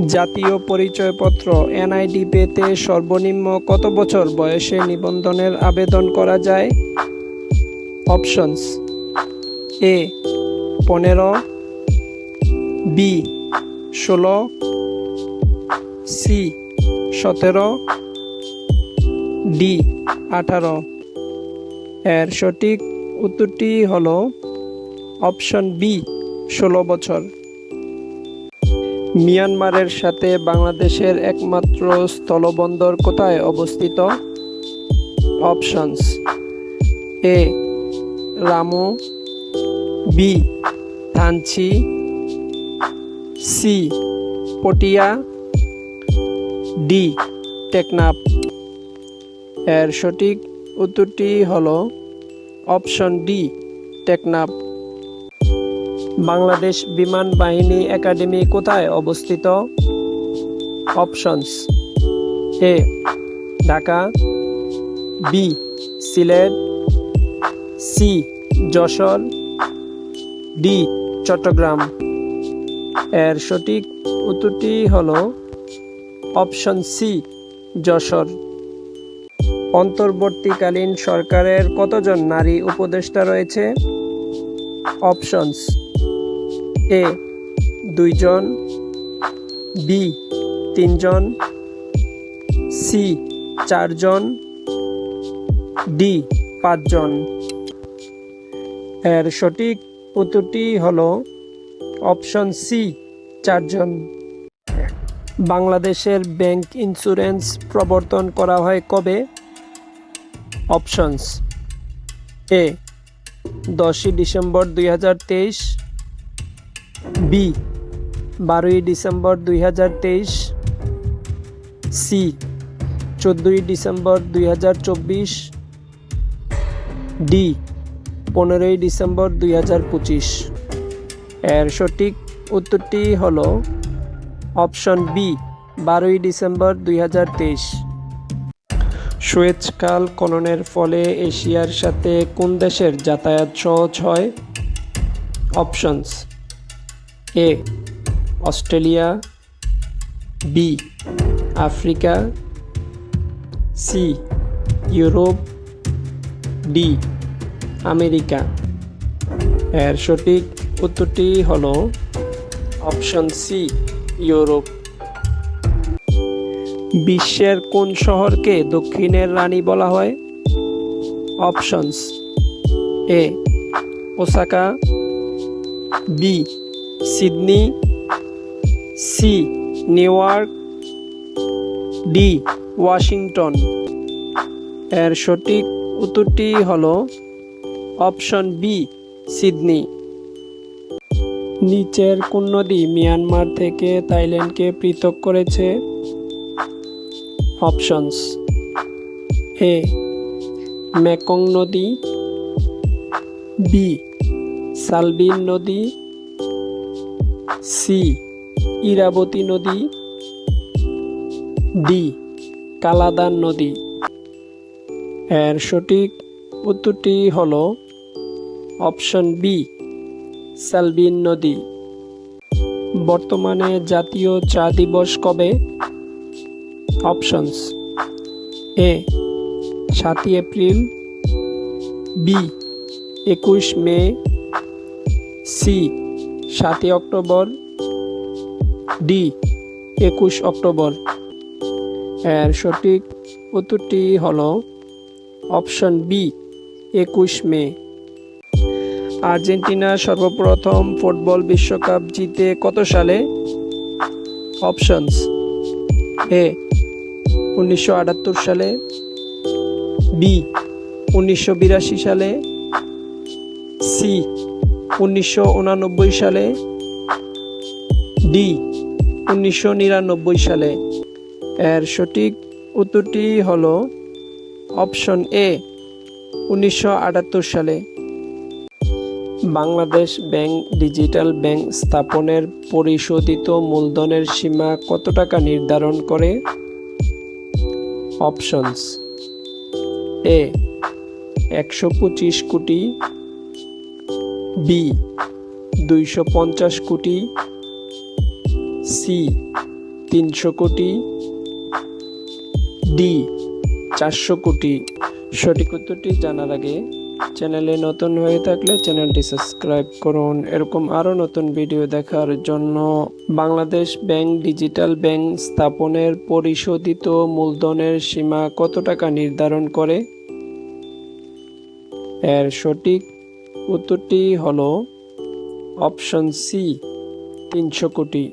জাতীয় পরিচয়পত্র এনআইডি পেতে সর্বনিম্ন কত বছর বয়সে নিবন্ধনের আবেদন করা যায়? অপশনস এ, পনেরো, বি, ষোলো, সি, সতেরো, ডি, আঠারো। এর সঠিক উত্তরটি হল অপশন বি, ষোলো বছর। মিয়ানমারের সাথে বাংলাদেশের একমাত্র স্থলবন্দর কোথায় অবস্থিত? Options A, Ramu, B, Thanchi, C, Patiya, D Teknaf এর সঠিক উত্তরটি হল অপশন ডি, টেকনাফ। বাংলাদেশ বিমান বাহিনী একাডেমি কোথায় অবস্থিত? Options. A, Dhaka. B, Sylhet. C, Jessore. D, Chittagong. এর সঠিক উত্তরটি হল অপশন সি, যশোর। অন্তর্বর্তীকালীন সরকারের কতজন নারী উপদেষ্টা রয়েছে? অপশনস। এ দুইজন, বি তিনজন, সি চারজন, ডি পাঁচজন। এর সঠিক উত্তরটি হল অপশন সি, চারজন। বাংলাদেশের ব্যাংক ইন্স্যুরেন্স প্রবর্তন করা হয় কবে? অপশনস, এ দশই ডিসেম্বর দুই হাজার তেইশ বি, বারোই ডিসেম্বর দুই হাজার তেইশ। সি, চোদ্দোই ডিসেম্বর দুই হাজার চব্বিশ। ডি, পনেরোই ডিসেম্বর দুই হাজার পঁচিশ। এর সঠিক উত্তরটি হল অপশন বি, বারোই ডিসেম্বর দুই হাজার তেইশ। সুয়েজকাল খননের ফলে এশিয়ার সাথে কোন দেশের যাতায়াত সহজ হয়? Options A, Australia, B, Africa, C, Europe, D, America. এর সঠিক উত্তরটি হল অপশন সি, ইউরোপ। বিশ্বের কোন শহরকে দক্ষিণের রানী বলা হয়? Options A, Osaka, B Sydney, C New York D, Washington. এর সঠিক উত্তরটি হল অপশন বি, সিডনি। নিচের কোন নদী মিয়ানমার থেকে থাইল্যান্ডকে পৃথক করেছে। অপশনস এ, মেকং নদী, বি, সালবিন নদী সি, ইরাবতী নদী। ডি, কালাদান নদী। এর সঠিক উত্তরটি হল অপশন বি, সালবিন নদী। বর্তমানে জাতীয় চা দিবস কবে? অপশনস এ, সাতই এপ্রিল। বি, একুশ মে। সি সাতই অক্টোবর ডি, একুশ অক্টোবর। এর সঠিক উত্তরটি হল অপশন বি, একুশ মে। আর্জেন্টিনা সর্বপ্রথম ফুটবল বিশ্বকাপ জিতে কত সালে? অপশনস এ, উনিশশো আটাত্তর সালে, বি, উনিশশো বিরাশি সালে, সি উনিশশো সালে। ডি, উনিশশো নিরানব্বই সালে। এর সঠিক উত্তরটি হল অপশন এ, উনিশশো আটাত্তর সালে। বাংলাদেশ ব্যাংক ডিজিটাল ব্যাংক স্থাপনের পরিশোধিত মূলধনের সীমা কত টাকা নির্ধারণ করে? অপশনস। এ, একশো পঁচিশ কোটি বি দুইশো পঞ্চাশ কোটি সি তিনশো কোটি ডি চারশো কোটি। সঠিক উত্তরটি জানার আগে চ্যানেলে নতুন হয়ে থাকলে চ্যানেলটি সাবস্ক্রাইব করুন। এরকম আরও নতুন ভিডিও দেখার জন্য বাংলাদেশ ব্যাংক ডিজিটাল ব্যাংক স্থাপনের পরিশোধিত মূলধনের সীমা কত টাকা নির্ধারণ করে? এর সঠিক উত্তরটি হলো অপশন সি তিনশো কোটি।